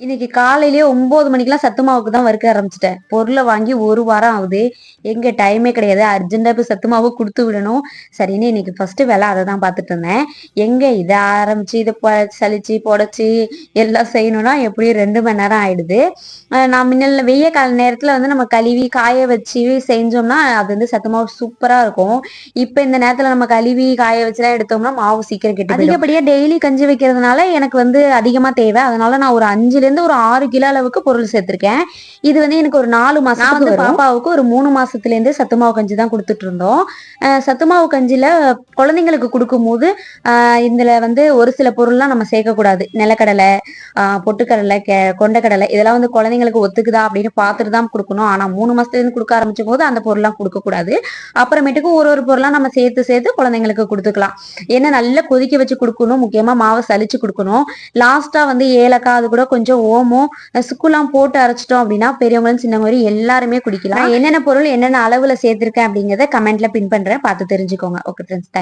இன்னைக்கு காலையிலேயே ஒன்பது மணிக்கெல்லாம் சத்து மாவுக்கு தான் வறுக்க ஆரம்பிச்சிட்டேன். பொருளை வாங்கி ஒரு வாரம் ஆகுது. எங்க டைமே கிடையாது. அர்ஜென்டா போய் சத்து மாவு கொடுத்து விடணும். சரின்னு இன்னைக்கு ஃபர்ஸ்ட் வேலை அதை தான் பார்த்துட்டு இருந்தேன். எங்க இதை ஆரம்பிச்சு இதை சலிச்சு புடச்சி எல்லாம் செய்யணும்னா எப்படியும் ரெண்டு மணி நேரம் ஆயிடுது. நான் முன்னல்ல வெய்ய கால நேரத்துல வந்து நம்ம கழுவி காய வச்சு செஞ்சோம்னா அது வந்து சத்து மாவு சூப்பரா இருக்கும். இப்ப இந்த நேரத்துல நம்ம கழுவி காய வச்சுலாம் எடுத்தோம்னா மாவு சீக்கிரம் கெட்டு அதிகப்படியா டெய்லி கஞ்சி வைக்கிறதுனால எனக்கு வந்து அதிகமா தேவை. அதனால நான் ஒரு அஞ்சுல இருந்து ஒரு ஆறு கிலோ அளவுக்கு பொருள் சேர்த்திருக்கேன். இது வந்து எனக்கு ஒரு நாலு மாசம் வந்து பாப்பாவுக்கு ஒரு மூணு மாசத்துல இருந்தே சத்து மாவு கஞ்சி தான் கொடுத்துட்டு இருந்தோம் அஹ் சத்து மாவு கஞ்சில குழந்தைங்களுக்கு கொடுக்கும்போது இதுல வந்து ஒரு சில பொருள்லாம் நம்ம சேர்க்கக்கூடாது. நிலக்கடலை ஆஹ் பொட்டுக்கடலை கெ கொண்டக்கடலை இதெல்லாம் வந்து குழந்தைங்களுக்கு ஒத்துக்குதா அப்படின்னு பார்த்துட்டு தான் கொடுக்கணும். ஆனா மூணு மாசத்துல இருந்து கொடுக்க ஆரம்பிச்சும் போது அந்த பொருள்லாம் கொடுக்கக்கூடாது. அப்புறமேட்டுக்கு ஒரு ஒரு பொருளா நம்ம சேர்த்து சேர்த்து குழந்தைங்களுக்கு கொடுத்துக்கலாம். ஏன்னா நல்லா கொதிக்க வச்சு கொடுக்கணும். முக்கியமா மாவை சலிச்சு கொடுக்கணும். லாஸ்டா வந்து ஏலக்காய் அது கூட கொஞ்சம் ஓமம் சுக்குலாம் போட்டு அரைச்சிட்டோம் அப்படின்னா பெரியவங்களும் சின்னவங்க எல்லாருமே குடிக்கலாம். என்னென்ன பொருள் என்னென்ன அளவுல சேர்த்திருக்கேன் அப்படிங்கறத கமெண்ட்ல பின் பண்றேன். பார்த்து தெரிஞ்சுக்கோங்க. Okay friends